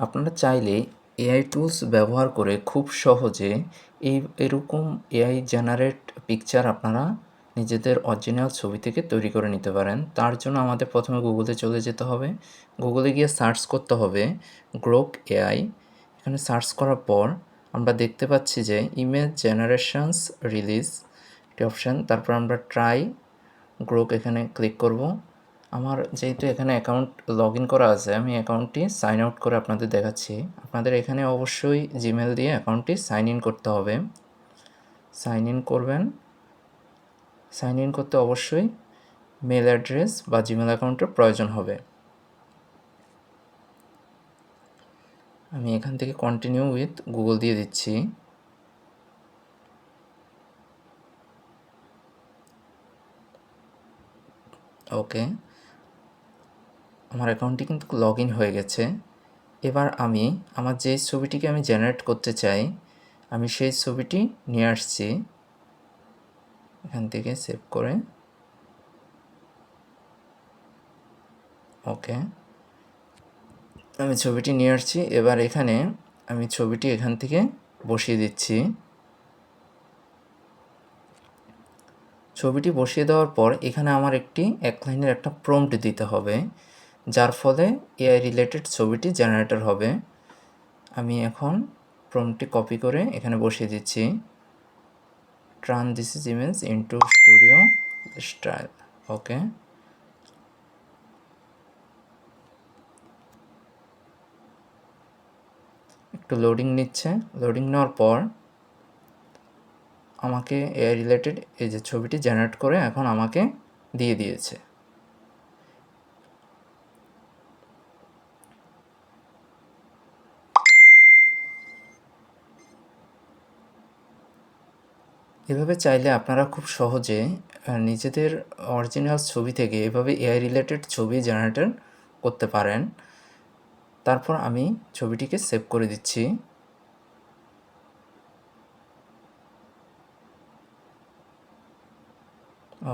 আপনারা চাইলে AI tools ব্যবহার করে খুব সহজে এই এরকম এআই জেনারেট পিকচার আপনারা নিজেদের অরিজিনাল ছবি থেকে তৈরি করে নিতে পারেন। তার জন্য আমাদের প্রথমে গুগলে চলে যেতে হবে। গুগলে গিয়ে সার্চ করতে হবে গ্রোক এআই এখানে সার্চ করার পর আমরা দেখতে পাচ্ছি যে ইমেজ জেনারেশনস রিলিজ একটি অপশান তারপর আমরা ট্রাই গ্রোক এখানে ক্লিক করব। আমার যেহেতু এখানে অ্যাকাউন্ট লগ ইন করা আছে, আমি অ্যাকাউন্টটি সাইন আউট করে আপনাদের দেখাচ্ছি। আপনাদের এখানে অবশ্যই জিমেল দিয়ে অ্যাকাউন্টটি সাইন ইন করতে হবে। সাইন ইন করবেন। সাইন ইন করতে অবশ্যই মেল অ্যাড্রেস বা জিমেল অ্যাকাউন্টের প্রয়োজন হবে। আমি এখান থেকে কন্টিনিউ উইথ গুগল দিয়ে দিচ্ছি। ওকে আমার অ্যাকাউন্টটি কিন্তু লগ ইন হয়ে গেছে। এবার আমি আমার যেই ছবিটিকে আমি জেনারেট করতে চাই, আমি সেই ছবিটি নিয়ে আসছি। এখান থেকে সেভ করে। ওকে। আমি ছবিটি নিয়ে আসছি। এবার এখানে আমি ছবিটি এখান থেকে বসিয়ে দিচ্ছি। ছবিটি বসিয়ে দেওয়ার পর এখানে আমার একটি এক লাইনের একটা প্রম্পট দিতে হবে। যার ফলে এআই রিলেটেড ছবিটি জেনারেটর হবে। আমি এখন প্রমটি কপি করে এখানে বসিয়ে দিচ্ছি। Turn this is image into studio style okay একটু লোডিং নিচ্ছে। লোডিং নেওয়ার পর আমাকে এআই রিলেটেড এই যে ছবিটি জেনারেট করে এখন আমাকে দিয়ে দিয়েছে। এভাবে চাইলে আপনারা খুব সহজে নিজেদের অরিজিনাল ছবি থেকে এভাবে এআই রিলেটেড ছবি জেনারেটর করতে পারেন। তারপর আমি ছবিটিকে সেভ করে দিচ্ছি।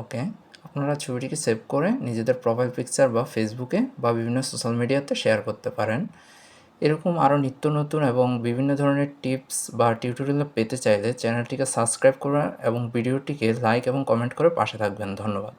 ওকে, আপনারা ছবিটিকে সেভ করে নিজেদের প্রোফাইল পিকচার বা ফেসবুকে বা বিভিন্ন সোশ্যাল মিডিয়াতে শেয়ার করতে পারেন। এরকম আরও নিত্য নতুন এবং বিভিন্ন ধরনের টিপস বা টিউটোরিয়াল পেতে চাইলে চ্যানেলটিকে সাবস্ক্রাইব করা এবং ভিডিওটিকে লাইক এবং কমেন্ট করে পাশে থাকবেন। ধন্যবাদ।